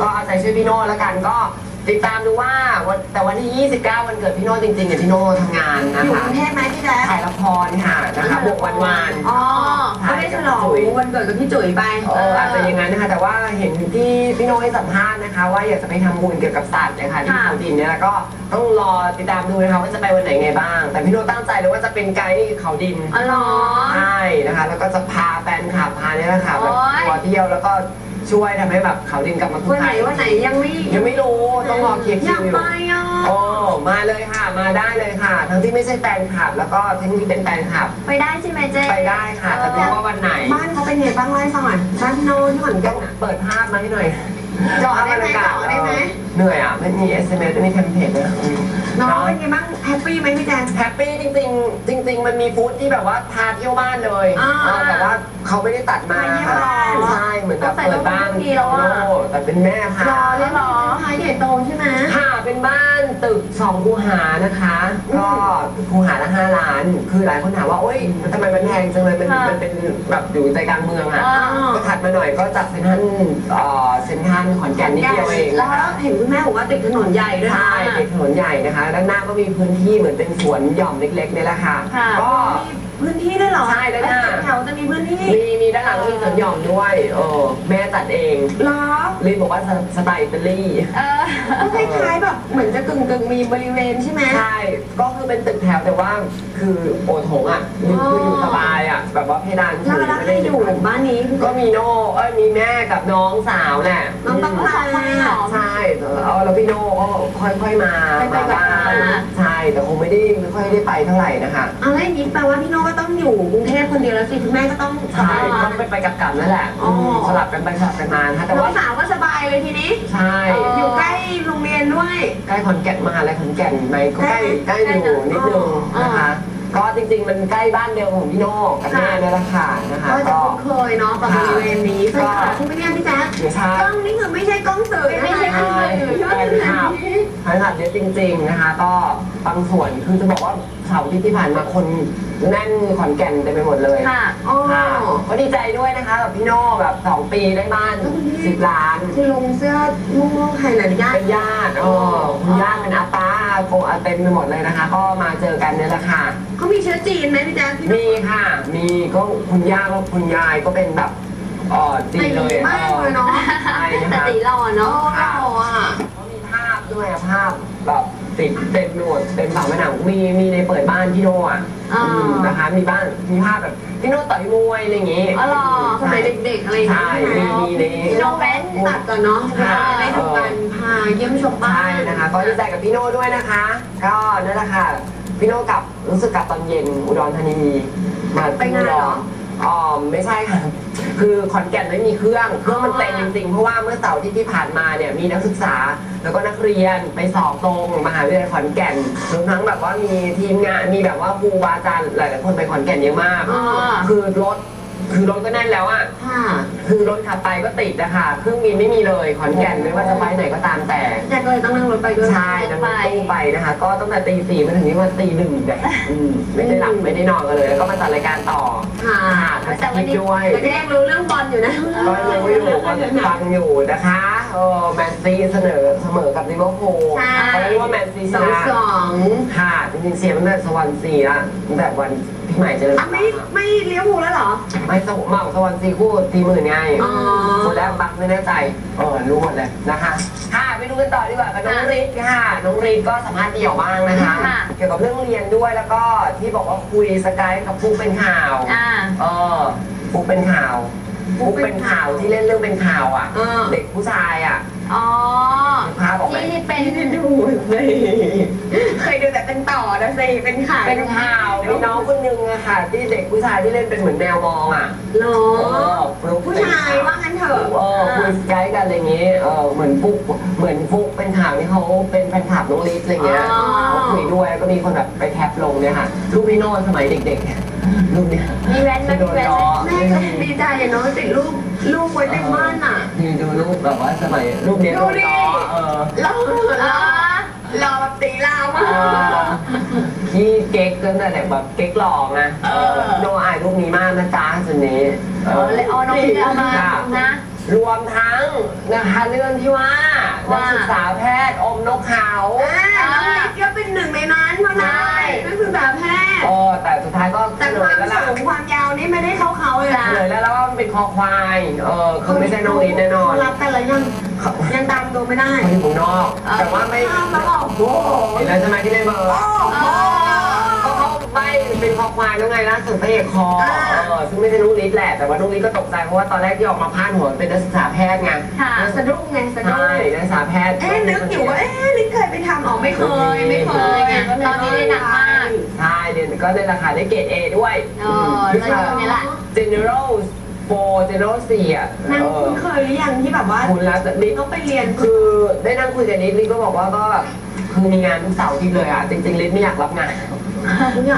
ก็เอาใจช่วยพี่โน่แล้วกันก็ติดตามดูว่าวันแต่วันที่ 29 วันเกิดพี่โน่จริงๆเนี่ยพี่โน่ทำงานนะอยู่คะกรุงเทพไหมพี่แจ๊คถ่ายละครค่ะนะคะบวกวันวานอ๋อก็ได้ฉลองวันเกิดกับพี่จุ๋ยไปเอออาจจะอย่างนั้นนะคะ แต่ว่าเห็นที่พี่โน่ให้สัมภาษณ์นะคะ ว่าอยากจะไปทำบุญเกี่ยวกับสัตว์นะคะที่ค่ะเขาดินเนี่ยแล้วก็ต้องรอติดตามดูนะคะว่าจะไปวันไหนไงบ้าง แต่พี่โน่ตั้งใจเลยว่าจะเป็นไกด์เขาดินอ๋อเหรอใช่นะคะ แล้วก็จะพาแฟนคลับพาเนี่ยแหละค่ะแบบโอ๊ยทัวร์เที่ยวแล้วก็ ช่วยทำให้แบบเขาดินกลับมาคึกวันไหนคักวันไหนยังไม่ยังไม่รู้ต้องรอเคลียร์อคิยาวกอยู่ไปอะโอ้มาเลยค่ะมาได้เลยค่ะ ทั้งที่ไม่ใช่แฟนคลับ แล้วก็ทั้งที่เป็นแฟนคลับ ไปได้ใช่ไหมเจ๊ไปได้ค่ะ แต่ไม่รู้ว่าวันไหน บ้านเขาเป็นไงบ้างเล่าให้ฟังหน่อยบ้านพี่โน่ที่ขอนแก่ต้อนงอะเปิดภาพมาให้หน่อยเจาะได้ไหมภาพบรรยากาศเจาะได้ไหม เหนื่อยอะ ไม่มี SMS ไม่มีเทมเพลตนะอืมน้องเนาะเป็นไงบ้างแฮปปี้ไหมพี่แจ๊คแฮปปี้จริง ๆ จริง ๆ มันมีฟู้ดที่แบบว่าพาเที่ยวบ้านเลยอ่าเออแต่ว่าเขาไม่ได้ตัดมาไปเที่ยวบ้านใช่เหมือนแบบต้องใส่เปิดบ้านต้องมีแล้วอะโน่แต่เป็นแม่ค่ะรอแล้วเหรอพายใหญ่โตใช่ไหมค่ะเป็นบ้านตึกสองคูหานะคะ ก็คูหาละห้าล้าน คือหลายคนถามว่าโอ๊ยทำไมมันแพงจังเลยมันค่ะมันเป็นแบบอยู่ใจกลางเมืองอะ อ่าก็ถัดมาหน่อยก็จากเซ็นทรัลเอ่อเซ็นทรัลขอนแก่นนิดเดียวเองแล้วนะคะ เห็นคุณแม่บอกว่าติดถนนใหญ่ด้วยนะ ใช่เป็นถนนใหญ่นะคะ ด้านหน้าก็มีพื้นที่เหมือนเป็นสวนหย่อมเล็กๆเนี่ยแหละค่ะ ค่ะ ก็มี พื้นที่ด้วยเหรอใช่ด้านหน้า แถวจะมีพื้นที่มีมีด้านหลังก็มีสวนหย่อมด้วยเออแม่จัดเองเหรอลีบอกว่าสไตล์อิตาลีเออคล้ายๆแบบเหมือนจะกึ่งกึ่งๆมีบริเวณใช่ไหม ใช่ก็คือเป็นตึกแถวแต่ว่าคือโอโถงอะคือคืออ ยู่สบายอะแบบว่าเพดานแล้วแล้วใครอยู่บ้านนี้คือก็มีโน่เอ้ยมีแม่กับน้องสาวแหละน้องต้องพาใช่เอาแล้วพี่โน่ก็ค่อยๆมาไปๆมาบ้างมา ใช่แต่คงไม่ได้ไม่ค่อยได้ไปเท่าไหร่นะคะ เอาแล้วอย่างนี้แปลว่าพี่โน่ก็ต้องอยู่กรุงเทพคนเดียวแล้วสิคุณแม่ก็ต้องใช่ก็ไปไปกับกลับนั่นแหละอ๋ออื มสลับกันไปสลับกันมานะคะแต่น้อว่างสาวก็สบายเลยทีนี้ ใช่อยู่ใกล้โรงเรียนด้วย ใกล้ขอนแก่นมหาลัยขอนแก่นไหมก็ใกล้ใกล้อยู่นิดนึงอ๋อนะคะ ก็จริงๆ มันใกล้บ้านเดิมของพี่โน่กับแม่นั่นแหละค่ะนะคะก็จะก็ คุ้นเคยเนาะกับบริเวณนี้ใช่ไหมคะคุณไม่เนี่ยพี่แจ๊คไม่ใช่ กล้องนี่คือไม่ใช่กล้องสื่อนะคะไม่ใช่กล้องสื่อยอดขนาดนี้ขนาดเยอะจริง ๆนะคะ ก็บางส่วนคือจะบอกว่าเสาร์อาที่ที่ผ่านมาคนแน่นขอนแก่นเต็มไปหมดเลยค่ะอ๋อค่ะก็ดีใจด้วยนะคะกับพี่โน่แบบสองปีได้บ้านสิบล้านที่ลงเสื้อม่วงๆใครหน่อยญาติเป็นญาติเออคุณญาติเป็นอาป้า โกอาเต็มไปหมดเลยนะคะ ก็มาเจอกันเนี่ยแหละค่ะ เขามีเชื้อจีนไหมพี่แจ๊คพี่มีค่ะ มีก็คุณย่าก็คุณยายก็เป็นแบบเออจีนเลยมากเลยเนาะใช่แต่คะตีหล่อเนาะหล่ออะ ก็มีภาพด้วยอะภาพแบบ ติดเต็มไปหมดเต็มฝาผนังมีมีในเปิดบ้านพี่โน่อะอ่าอื มนะคะมีบ้านมีภาพแบบพี่โน่ต่อยมวยอะไรอย่างงี้อ๋อเหรอสมัยเด็กๆอะไรอย่างเงี้ยใช่มีมีในพี่โน่แว้นตัดก่อนเนาะค่ะจะได้ทำการพาเยี่ยมชมบ้าใช่น นะคะ ก็ดีใจกับพี่โน่ด้วยนะคะ ก็นั่นแหละค่ะพี่โน่กลับรู้สึกกลับตอนเย็นอุดรธานีมาไปงานเหรอ อ๋อไม่ใช่ค่ะ คือขอนแก่นไม่มีเครื่อง เครื่องมันเต็มจริงๆ เพราะว่าเมื่อเสาร์อาที่ที่ผ่านมาเนี่ยมีนักศึกษา แล้วก็นักเรียนไปสอบตรงมหาวิทยาลัยขอนแก่นรวมทั้งแบบว่ามีทีมงานมีแบบว่าครูบาอาจารย์หลายๆคนไปขอนแก่นเยอะมากอ่าคือรถ คือรถก็แน่นแล้วอะค่ะ คือรถขับไปก็ติดนะคะเครื่องบินไม่มีเลย ขอนแก่นไม่ว่าจะไปไหนก็ตามแต่แจ็คเลยต้องนั่งรถไปด้วยใช่นั่งรถตู้ไปนะคะ ก็ตั้งแต่ตีสี่มาถึงนี่ว่าตีหนึ่งเนี่ยอืมไม่ได้หลับไม่ได้นอนกันเลย แล้วก็มาจัดรายการต่อ ค่ะค่ะแต่วันนี้ด้วยแต่แจ็ครู้เรื่องบอลอยู่นะก็รู้อยู่ก็ฟังอยู่นะคะเออแมนซีเสนอเสมอกับลิเวอร์พูลใช่เขาเรียกว่าแมนซีชสองนะสองค่ะจริงๆเชียร์ตั้งแต่สวรรค์ซีละตั้งแต่วันพี่ ใหม่เจออะไม่ไม่เลี้ยวภูลแล้วเหรอ ไม่สวเมาสวรรค์ซีคู่ทีหมื่นไงอ๋อ คนแรกบักไม่แน่ใจเออรู้หมดเลยนะคะค่ะไปดูกันต่อดีกว่ากับน้องริทค่ะน้องริทก็สัมภาษณ์เดี่ยวบ้างนะคะ ค่ะ เกี่ยวกับเรื่องเรียนด้วยแล้วก็ที่บอกว่าคุยสกายกับฟุกเป็นข่าว อ่า เออฟุกเป็นข่าว ฟุกเป็นข่าวที่เล่นเรื่องเป็นข่าวอะเออเด็กผู้ชายอะอ๋อภาพออกไหมที่เป็นดูสิเคยดูแต่เป็นต่อนะสิเป็นข่าวเป็นข่าวมีน้องคนนึงอะค่ะ ที่เด็กผู้ชายที่เล่นเป็นเหมือนแมวมองอะเหรอเออฟลุ๊กผู้ชายว่างั้นเถอะเออคุยสกายกันอะไรเงี้ยเออเหมือนฟุกเหมือนฟุกเป็นข่าวที่เขาเป็นแฟนคลับน้องลิซอะไรเงี้ยอ๋อเขาคุยด้วยก็มีคนแบบไปแคปลงเนี่ยค่ะรูปพี่โน่สมัยเด็กๆ รูปเนี้ยมีแว้นไหมที่โดมีนแว้นล้อไหมแม่ก็ดีใจอะเนาะติดรูปรูปไว้ในบ้านอะนี่ดูรูปแบบว่าสมัยรูปเนี้ยดูโดนดิล้อเออรอรอรอแบบตีลาวมาเอกอที่เก๊กตั้งแต่เด็กแบบเก๊กหล่อไงเออโนอายรูปนี้มากนะจ๊ะส่วนนี้เออเลยเอาน้องเดียมาค่ะนะ รวมทั้งนะคะเรื่องที่ว่านัว่ากศึกษาแพทย์อมนกเขาอ่าน้องลิศก็เป็นหนึ่งในนั้นเพราะนั้นนักศึกษาแพทย์เออแต่สุดท้ายก็แต่เฉคลวายมแล้วล่ะสูงความยาวนี่ไม่ได้เข้าเขาเลยเฉนะลยแล้วแล้วว่ามันเป็นคอควายเออคือไม่ใช่น้องลิศแน่นอนรับแต่ละยังยังตามตัวไม่ได้คนอยู่ข้างนอก แต่ว่าไม่ข้ามแล้วเหรอโอ้โหเห็นแล้วใช่ไหมที่ได้เบอร์ โอ้โหก็เขา ไม่เป็นคอควายแล้วไงล่าสุดพระเอกคออ่าเออซึ่งไม่ใช่นุ้งลิศแหละ แต่ว่านุ้งลิศก็ตกใจเพราะว่าตอนแรกที่ออกมาพาดหัวเป็นนักศึกษาแพทย์ไงค่ะ สะดุ้งไงสะดุ้ง ใช่นักศึกษาแพทย์ เอ๊ะนึกอยู่ว่าเอ๊ะลิศเคยไปทำอ๋อไม่เคยไม่เคยไงก็เลยตอนนี้ได้หนักมากใช่เรียนก็ได้ราคาได้เกรดเอด้วยเออแล้วตรงนี้แหละ general 4 general 4อะนางเออคุ้นเคยหรือยังที่แบบว่าคุณแล้วลิศเขาไปเรียน คือได้นั่งคุยกับลิศลิศก็บอกว่าก็แบบคือมีงานทุกเสาร์อาที่เลยอะจริงๆลิศไม่อยากรับงาน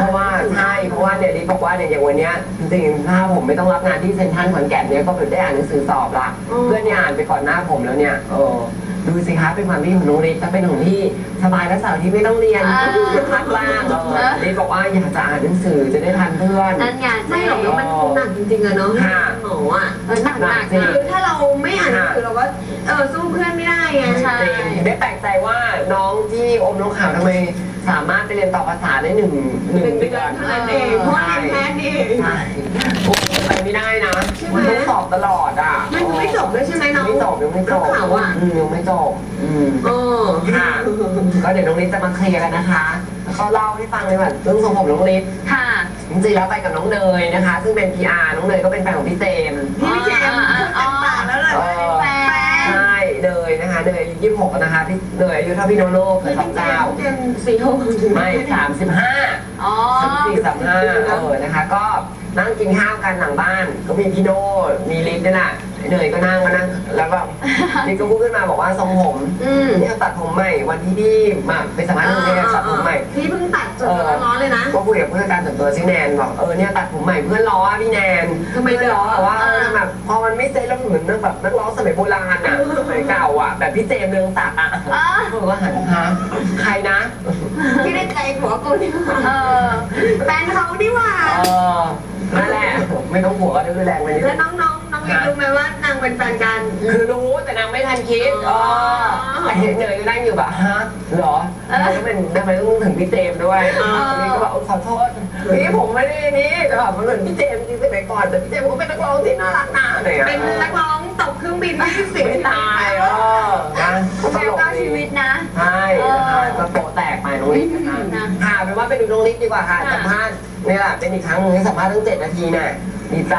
เพราะว่าใช่เพราะว่าเนี่ยลิศบอกว่าเนี่ยอย่างวันเนี้ยจริงๆถ้าผมไม่ต้องรับงานที่เซ็นทรัลขอนแก่นเนี่ยก็ได้อ่านหนังสือสอบละเพื่อนเนี่ยอ่านไปก่อนหน้าผมแล้วเนี่ยเออดูสิคะเป็นความที่ของน้องลิศถ้าเป็นของที่สบายและเสาร์อาที่ไม่ต้องเรียนอ่าพักบ้างเออลิศบอกว่าอยากจะอ่านหนังสือจะได้ทันเพื่อน นั่นไงไม่หรอกแล้วมันคงหนักจริงๆอะเนาะค่ะหมออะเออหนักหนักจริงคือถ้าเราไม่อ่านหนังสือเราก็เออสู้เพื่อนไม่ได้ไง ใช่ จริงได้แปลกใจว่าน้องที่อมนกขาวทำไม สามารถไปเรียนต่อภาษาได้หนึ่งหนึ่งเป็นเดืเดืออนนเท่านั้นเองเพราะว่าเรียนแพทย์ดีใช่โอ้ไปไม่ได้นะใช่ไหมมันต้องสอบตลอดอะ มันยังไม่จบด้วยใช่ไหมน้องไม่จบยังไม่จบเขาอะอืมยังไม่จบอืมเออค่ะก็เดี๋ยวน้องลิศจะมาเคลียร์กันนะคะแล้วก็เล่าให้ฟังเลยว่าเรื่องทรงผมน้องลิศค่ะจริงๆแล้วไปกับน้องเนยนะคะ ซึ่งเป็น PR น้องเนยก็เป็นแฟนของพี่เจม 26นะคะพี่เนยอายุเท่าพี่โนโน่เกิดสองเก้าสี่หกไม่สามสิบห้าอ๋อสามสี่ห้าเออนะคะ ก็นั่งกินข้าวกันหลังบ้าน ก็มีพี่โน่มีลิศด้แหละ เนยก็นั่งมานั่งแล้วแบบลิศก็พูดขึ้นมาบอกว่าทรงผมอืมเนี่ยตัดผมใหม่วันที่พี่มาไปสัมภาษณ์ที่กรุงเทพตัดผมใหม่พี่เพิ่งตัดจบร้อนๆเลยนะก็คุยกับเพื่อนการส่วนตัวชื่อแนนบอกเออเนี่ยตัดผมใหม่เพื่อนล้ออะพี่แนนทำไมเพื่อนล้อแบบว่าอ่าเออแบบพอมันไม่เซ็ตแล้วเหมือนแบบนักร้องสมัยโบราณอะสมัยเก่าอะแบบพี่เจมส์เรืองศักดิ์อะอ่าเออว่าหันฮะใครนะพี่ได้ใจผัวกูนี่หว่าเออแฟนเขาดีหว่าเออนั่นแหละไม่ต้องหัวก็ได้ดูแรงไปนิดแล้วน้อง ๆน้องลิรู้ไหมว่านางเป็นแฟนกันคือรู้แต่นางไม่ทันคิดเออไอ้เนยก็นั่งอยู่แบบฮะเหรอทำไมต้องเป็นทำไมต้องถึงพี่เจมส์ด้วยนี่ก็บอกขอโทษพี่ผมไม่ได้นี่แต่แบบมันเหมือนพี่เจมส์จริงสมัยก่อนแต่พี่เจมส์ก็เป็นนักร้องที่น่ารักนะอะไรอย่างเป็นเงี้ยนักร้องตกเครื่องบินที่เสียไม่ตายเออนะตแฟนลกเก้าดีชีวิตนะใช่นะคะก็โปะแตกไปน้องลิศนะคะนะค่ะเป็นว่าไปดูน้องลิศดีกว่าค่ะค่ะสัมภาษณ์นี่แหละเป็นอีกครั้งหนึงให้สัมภาษณ์ตั้งเจ็ดนาทีน่ะดีใจ